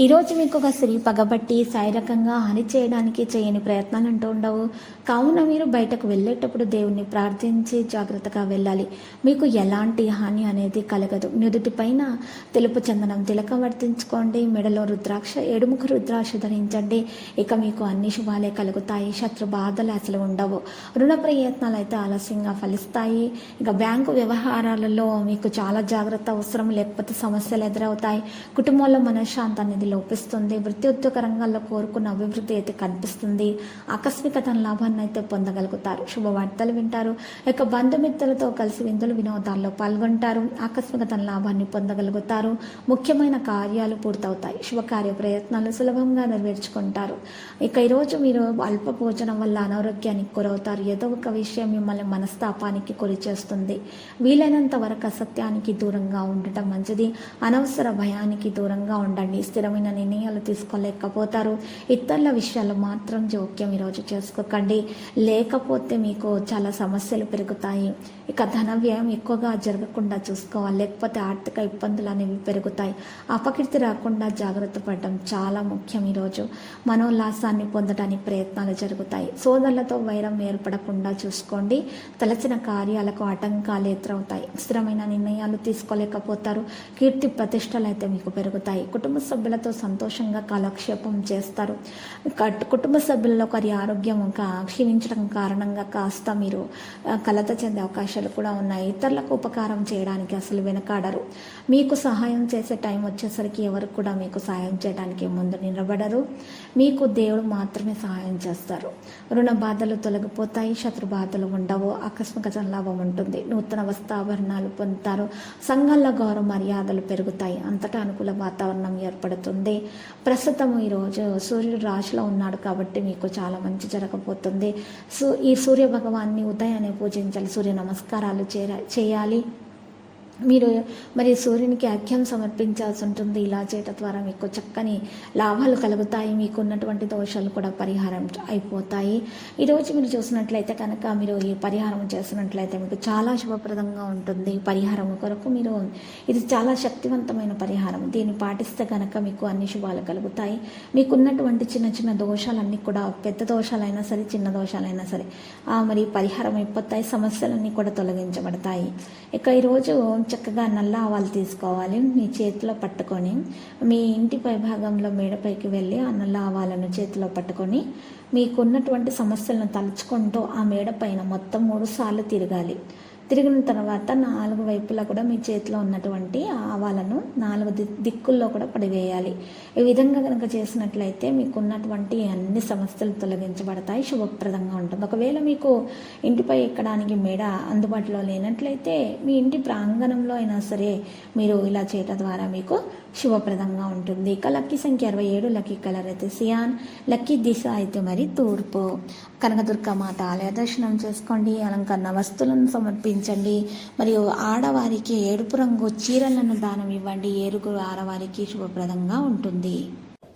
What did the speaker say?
ఈరోజు మీకు ఒక స్త్రీ పగబట్టి శారీరకంగా హాని చేయడానికి చేయని ప్రయత్నాలు అంటూ ఉండవు. కావున మీరు బయటకు వెళ్ళేటప్పుడు దేవుణ్ణి ప్రార్థించి జాగ్రత్తగా వెళ్ళాలి. మీకు ఎలాంటి హాని అనేది కలగదు. నుదుటి పైన తెలుపు చందనం తిలకం వర్తించుకోండి. మెడలో రుద్రాక్ష ఏడుముఖ రుద్రాక్ష ధరించండి. ఇక మీకు అన్ని శుభాలే కలుగుతాయి. శత్రు బాధలు అసలు ఉండవు. రుణ ప్రయత్నాలు అయితే ఆలస్యంగా ఫలిస్తాయి. ఇక బ్యాంకు వ్యవహారాలలో మీకు చాలా జాగ్రత్త అవసరం. లేకపోతే సమస్యలు ఎదురవుతాయి. కుటుంబంలో మనశ్శాంతి అనేది లోపిస్తుంది. వృత్తి ఉద్యోగ రంగాల్లో కోరుకున్న అభివృద్ధి అయితే కనిపిస్తుంది. ఆకస్మిక తన లాభాన్ని అయితే పొందగలుగుతారు. శుభవార్తలు వింటారు. ఇక బంధుమిత్రులతో కలిసి విందులు వినోదాల్లో పాల్గొంటారు. ఆకస్మిక తన లాభాన్ని పొందగలుగుతారు. ముఖ్యమైన కార్యాలు పూర్తవుతాయి. శుభకార్య ప్రయత్నాలు సులభంగా నెరవేర్చుకుంటారు. ఇక ఈరోజు మీరు అల్ప భోజనం వల్ల అనారోగ్యానికి గురవుతారు. ఏదో ఒక విషయం మిమ్మల్ని మనస్తాపానికి గురి చేస్తుంది. వీలైనంత వరకు అసత్యానికి దూరంగా ఉండటం మంచిది. అనవసర భయానికి దూరంగా ఉండండి. స్థిరమైన నిర్ణయాలు తీసుకోలేకపోతారు. ఇతరుల విషయాలు మాత్రం జోక్యం ఈరోజు చేసుకోకండి. లేకపోతే మీకు చాలా సమస్యలు పెరుగుతాయి. ఇక ధన వ్యయం ఎక్కువగా జరగకుండా చూసుకోవాలి. లేకపోతే ఆర్థిక ఇబ్బందులు అనేవి పెరుగుతాయి. అపకీర్తి రాకుండా జాగ్రత్త పడడం చాలా ముఖ్యం ఈరోజు. మనోల్లాసాన్ని పొందడానికి ప్రయత్నాలు జరుగుతాయి. సోదరులతో వైరం ఏర్పడకుండా చూసుకోండి. తలచిన కార్యాలకు ఆటంకాలు ఎదురవుతాయి స్థిరమైన నిర్ణయాలు తీసుకోలేకపోతారు. కీర్తి ప్రతిష్టలు అయితే మీకు పెరుగుతాయి. కుటుంబ సభ్యులతో సంతోషంగా కాలక్షేపం చేస్తారు. కట్- కుటుంబ సభ్యుల్లో ఒకరి ఆరోగ్యం ఇంకా క్షీణించడం కారణంగా కాస్త మీరు కలత చెందే అవకాశం అవకాశాలు కూడా ఉన్నాయి. ఇతరులకు ఉపకారం చేయడానికి అసలు వెనకాడరు. మీకు సహాయం చేసే టైం వచ్చేసరికి ఎవరు కూడా మీకు సహాయం చేయడానికి ముందు నిలబడరు. మీకు దేవుడు మాత్రమే సహాయం చేస్తారు. రుణ బాధలు తొలగిపోతాయి శత్రు బాధలు ఉండవు ఆకస్మిక జనలాభం ఉంటుంది. నూతన వస్త్రాభరణాలు పొందుతారు. సంఘాల్లో గౌరవ మర్యాదలు పెరుగుతాయి. అంతటా అనుకూల వాతావరణం ఏర్పడుతుంది. ప్రస్తుతం ఈరోజు సూర్యుడు రాశిలో ఉన్నాడు కాబట్టి మీకు చాలా మంచి జరగబోతుంది. సో ఈ సూర్య భగవాన్ని ఉదయాన్నే పూజించాలి. సూర్య నమస్కారం నమస్కారాలు చేయాలి. మీరు మరి సూర్యునికి అర్ఘ్యం సమర్పించాల్సి ఉంటుంది. ఇలా చేయటం ద్వారా మీకు చక్కని లాభాలు కలుగుతాయి. మీకు ఉన్నటువంటి దోషాలు కూడా పరిహారం అయిపోతాయి. ఈరోజు మీరు చూసినట్లయితే కనుక మీరు ఈ పరిహారం చేసినట్లయితే మీకు చాలా శుభప్రదంగా ఉంటుంది. పరిహారం కొరకు మీరు ఇది చాలా శక్తివంతమైన పరిహారం. దీన్ని పాటిస్తే కనుక మీకు అన్ని శుభాలు కలుగుతాయి. మీకున్నటువంటి చిన్న చిన్న దోషాలన్నీ కూడా పెద్ద దోషాలైనా సరే చిన్న దోషాలైనా సరే మరి పరిహారం అయిపోతాయి. సమస్యలన్నీ కూడా తొలగించబడతాయి. ఇక ఈరోజు చక్కగా నల్ల ఆవాలు తీసుకోవాలి మీ చేతిలో పట్టుకొని మీ ఇంటి పై భాగంలో మేడపైకి వెళ్ళి ఆ నల్ల ఆవాలను చేతిలో పట్టుకొని మీకున్నటువంటి సమస్యలను తలుచుకుంటూ ఆ మేడ పైన మొత్తం మూడు సార్లు తిరగాలి. తిరిగిన తర్వాత నాలుగు వైపులా కూడా మీ చేతిలో ఉన్నటువంటి ఆవాలను నాలుగు ది దిక్కుల్లో కూడా పడివేయాలి. ఈ విధంగా కనుక చేసినట్లయితే మీకు ఉన్నటువంటి అన్ని సమస్యలు తొలగించబడతాయి శుభప్రదంగా ఉంటుంది. ఒకవేళ మీకు ఇంటిపై ఎక్కడానికి మేడ అందుబాటులో లేనట్లయితే మీ ఇంటి ప్రాంగణంలో అయినా సరే మీరు ఇలా చేయటం ద్వారా మీకు శుభప్రదంగా ఉంటుంది. ఇక లక్కీ సంఖ్య అరవై ఏడు లక్కీ కలర్ అయితే సియాన్ లక్కీ దిశ అయితే మరి తూర్పు. కనకదుర్గ మాత ఆలయ దర్శనం చేసుకోండి అలంకరణ వస్తువులను సమర్పించండి. మరియు ఆడవారికి ఏడుపు రంగు చీరలను దానం ఇవ్వండి. ఏరుగురు ఆడవారికి శుభప్రదంగా ఉంటుంది.